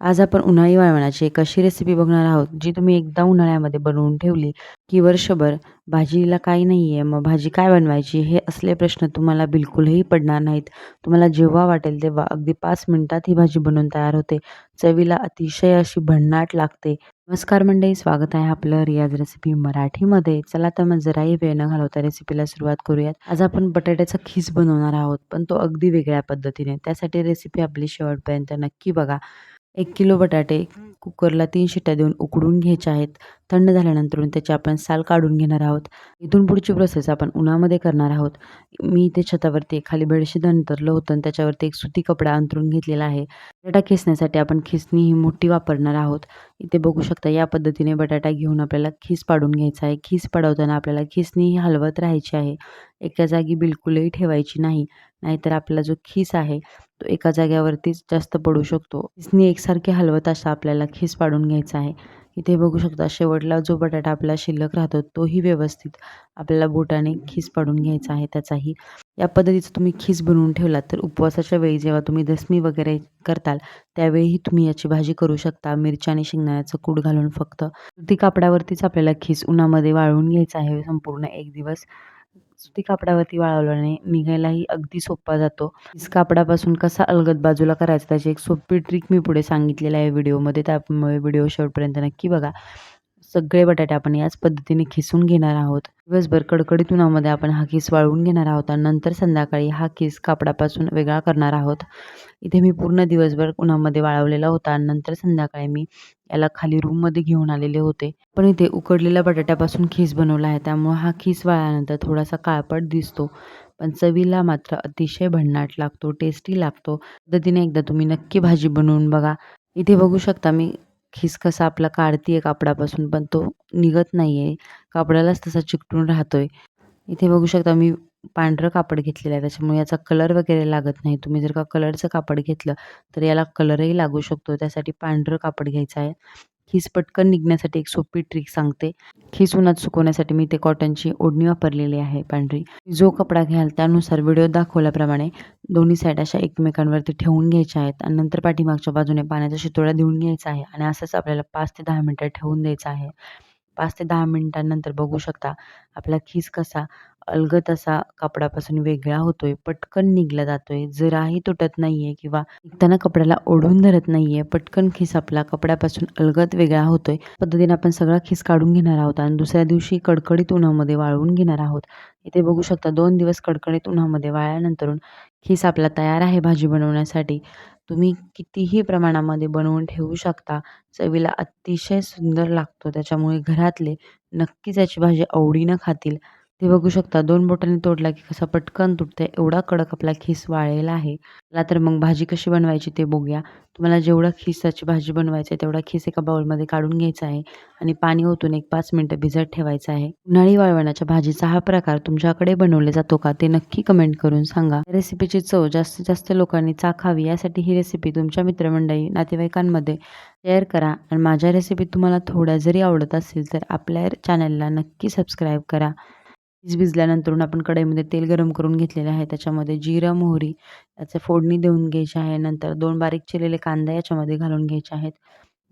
आज आपण उन्हाळी वाळवणाची एक अशी रेसिपी बघणार आहोत जी तुम्ही एकदा उन्हाळ्यामध्ये बनवून ठेवली की वर्षभर भाजीला काही नाही आहे मग भाजी काय बनवायची हे असले प्रश्न तुम्हाला बिलकुलही पडणार नाहीत. तुम्हाला जेव्हा वाटेल तेव्हा अगदी पाच मिनिटात ही भाजी बनवून तयार होते. चवीला अतिशय अशी भन्नाट लागते. नमस्कार मंडळी स्वागत आहे आपलं रियाज रेसिपी मराठीमध्ये. चला तर मग जराही वेळ न घालवता रेसिपीला सुरुवात करूयात. आज आपण बटाट्याचा खीस बनवणार आहोत पण तो अगदी वेगळ्या पद्धतीने. त्यासाठी रेसिपी आपली शेवटपर्यंत नक्की बघा. एक किलो बटाटे कुकरला तीन शिट्ट्या देऊन उकडून घ्यायच्या आहेत. थंड झाल्यानंतर त्याची आपण साल काढून घेणार आहोत. इथून पुढची प्रोसेस आपण उन्हामध्ये करणार आहोत. मी इथे छतावरती खाली बेडशीट अंतरलं होतं आणि त्याच्यावरती एक सुती कपडा अंतरून घेतलेला आहे. बटाटा खिसण्यासाठी आपण खिसणी ही मोठी वापरणार आहोत. इथे बघू शकता या पद्धतीने बटाटा घेऊन आपल्याला खीस पाडून घ्यायचा आहे. खीस पाडवताना आपल्याला खिसणी ही हलवत राहायची आहे. एका जागी बिलकुलही ठेवायची नाही. नाहीतर आपला जो खीस आहे तो एका जाग्यावरतीच जास्त पडू शकतो. खिसनी एकसारखी हलवत असा आपल्याला खीस पाडून घ्यायचा आहे. इथे बघू शकता शेवटला जो बटाटा आपला शिल्लक राहतो तोही व्यवस्थित आपल्याला बोटाने खीस पाडून घ्यायचा आहे त्याचाही. या पद्धतीचं तुम्ही खीस बनवून ठेवलात तर उपवासाच्या वेळी जेव्हा तुम्ही दसमी वगैरे करताल त्यावेळीही तुम्ही याची भाजी करू शकता मिरच्या आणि शेंगदाण्याचं कूड घालून फक्त. ती कापडावरतीच आपल्याला खीस उन्हामध्ये वाळवून घ्यायचं आहे संपूर्ण एक दिवस. सुती कापडावरती वाळवल्याने निघायलाही अगदी सोपा जातो. इस कापडापासून कसा अलगद बाजूला करायचा त्याची एक सोपी ट्रिक मी पुढे सांगितलेलं आहे व्हिडिओमध्ये. त्यामुळे व्हिडिओ शेवटपर्यंत नक्की बघा. सगळे बटाटे आपण याच पद्धतीने खिसून घेणार आहोत. दिवसभर कडकडीत उन्हामध्ये आपण हा खीस वाळवून घेणार आहोत आणि नंतर संध्याकाळी हा खीस कापडापासून वेगळा करणार आहोत. इथे मी पूर्ण दिवसभर उन्हामध्ये वाळवलेला होता आणि नंतर संध्याकाळी मी याला खाली रूममध्ये घेऊन आलेले होते. पण इथे उकडलेल्या बटाट्यापासून खीस बनवला आहे त्यामुळे हा खीस वाळल्यानंतर थोडासा काळपट दिसतो. पण चवीला मात्र अतिशय भन्नाट लागतो टेस्टी लागतो. पद्धतीने एकदा तुम्ही नक्की भाजी बनवून बघा. इथे बघू शकता मी खिसकसा आपला काढती आहे कापडापासून पण तो निघत नाही आहे कापडालाच तसा चिकटून राहतो आहे इथे बघू शकता मी पांढरं कापड घेतलेलं आहे. त्याच्यामुळे याचा कलर वगैरे लागत नाही. तुम्ही जर का कलरचं कापड घेतलं तर याला कलरही लागू शकतो. त्यासाठी पांढरं कापड घ्यायचं आहे. खीस पटकन निघण्यासाठी एक सोपी ट्रिक सांगते. खीस उन्हात सुकवण्यासाठी मी ते कॉटनची ओढणी वापरलेली आहे पांढरी. जो कपडा घ्याल त्यानुसार व्हिडिओ दाखवल्याप्रमाणे दोन्ही साईड अशा एकमेकांवरती ठेवून घ्यायच्या आहेत आणि नंतर पाठीमागच्या बाजूने पाण्याचा शितोळा देऊन घ्यायचा आहे आणि असंच आपल्याला पाच ते दहा मिनटं ठेवून द्यायचं आहे. पाच ते दहा मिनिटांनंतर बघू शकता आपला खीस कसा अलगत असा कापडापासून वेगळा होतोय पटकन निघला जातोय. जराही तुटत नाहीये किंवा निघताना कपड्याला ओढून धरत नाहीये पटकन खिस आपला कपड्यापासून अलगत वेगळा होतोय. पद्धतीने आपण सगळा खिस काढून घेणार आहोत आणि दुसऱ्या दिवशी कडकडीत उन्हामध्ये वाळवून घेणार आहोत. इथे बघू शकता दोन दिवस कडकडीत उन्हामध्ये वाळल्यानंतर खिस आपला तयार आहे भाजी बनवण्यासाठी. तुम्ही कितीही प्रमाणामध्ये बनवून ठेवू शकता. चवीला अतिशय सुंदर लागतो. त्याच्यामुळे घरातले नक्कीच याची भाजी आवडीनं खातील. ते बघू शकता. दोन बोटांनी तोडला की कसा पटकन तुटते एवढा कडक आपला खीस वाळलेला आहे. चला तर मग भाजी कशी बनवायची ते बघूया. तुम्हाला जेवढा खिसाची भाजी बनवायची आहे तेवढा खीस एका बाउलमध्ये काढून घ्यायचा आहे आणि पाणी ओतून एक पाच मिनटं भिजत ठेवायचं आहे. उन्हाळी वाळवण्याच्या भाजीचा हा प्रकार तुमच्याकडे बनवले जातो का ते नक्की कमेंट करून सांगा. रेसिपीची चव जास्तीत जास्त लोकांनी चाखावी यासाठी ही रेसिपी तुमच्या मित्रमंडळी नातेवाईकांमध्ये शेअर करा. आणि माझ्या रेसिपी तुम्हाला थोड्या जरी आवडत असेल तर आपल्या चॅनलला नक्की सबस्क्राईब करा. वीज भिजल्यानंतर आपण कढईमध्ये तेल गरम करून घेतलेले आहे. त्याच्यामध्ये जिरं मोहरी याचे फोडणी देऊन घ्यायची आहे. नंतर दोन बारीक चिरलेले कांदा याच्यामध्ये घालून घ्यायचे आहेत.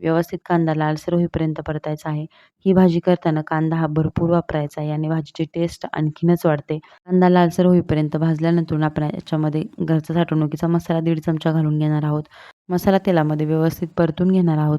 व्यवस्थित कांदा लालसर होईपर्यंत परतायचा आहे. ही भाजी करताना कांदा हा भरपूर वापरायचा आहे आणि भाजीची टेस्ट आणखीनच वाढते. कांदा लालसर होईपर्यंत भाजल्यानंतर आपण याच्यामध्ये घरचा साठवणुकीचा मसाला दीड चमचा घालून घेणार आहोत. मसाला तेलामध्ये व्यवस्थित परतून घेणार आहोत.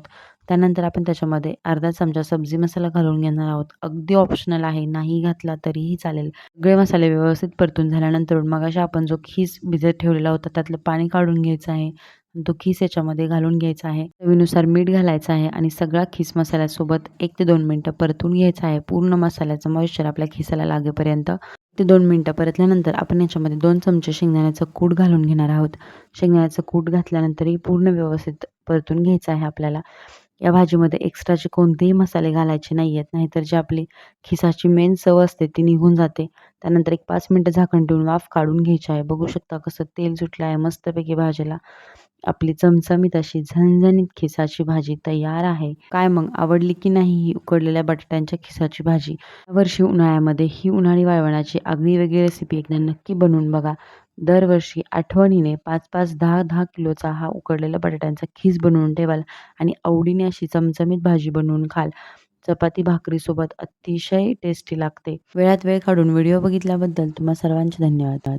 त्यानंतर आपण त्याच्यामध्ये अर्धा चमचा सब्जी मसाला घालून घेणार आहोत. अगदी ऑप्शनल आहे. नाही घातला तरीही चालेल. सगळे मसाले व्यवस्थित परतून झाल्यानंतर मग अशा आपण जो खीस भिजत ठेवलेला होता त्यातलं पाणी काढून घ्यायचं आहे. तो खीस याच्यामध्ये घालून घ्यायचा आहे. चवीनुसार मीठ घालायचं आहे आणि सगळा खीस मसाल्यासोबत एक ते दोन मिनटं परतून घ्यायचा आहे. पूर्ण मसाल्याचं मॉइश्चर आपल्या खिसाला लागेपर्यंत ते दोन मिनटं परतल्यानंतर आपण याच्यामध्ये दोन चमचे शेंगदाण्याचं कूट घालून घेणार आहोत. शेंगदाण्याचं कूट घातल्यानंतरही पूर्ण व्यवस्थित परतून घ्यायचं आहे आपल्याला. या भाजीमध्ये एक्स्ट्राचे कोणतेही मसाले घालायचे नाही आहेत. नाहीतर जी आपली खिसाची मेन चव असते ती निघून जाते. त्यानंतर एक पाच मिनटं झाकण ठेवून वाफ काढून घ्यायची आहे. बघू शकता कसं तेल सुटलं आहे मस्तपैकी भाजीला. आपली चमचमीत अशी झणझणीत खिसाची भाजी तयार आहे. काय मग आवडली की नाही ही उकडलेल्या बटाट्यांच्या खिसाची भाजी? वर्षी उन्हाळ्यामध्ये ही उन्हाळी वाळवणाची आगळी वेगळी रेसिपी एकदा नक्की बनवून बघा. दरवर्षी आठवणीने पाच पाच दहा दहा किलोचा हा उकडलेला बटाट्यांचा खीस बनवून ठेवाल आणि आवडीने अशी चमचमीत भाजी बनवून खाल. चपाती भाकरीसोबत अतिशय टेस्टी लागते. वेळात वेळ काढून व्हिडिओ बघितल्याबद्दल तुम्हा सर्वांचे धन्यवाद.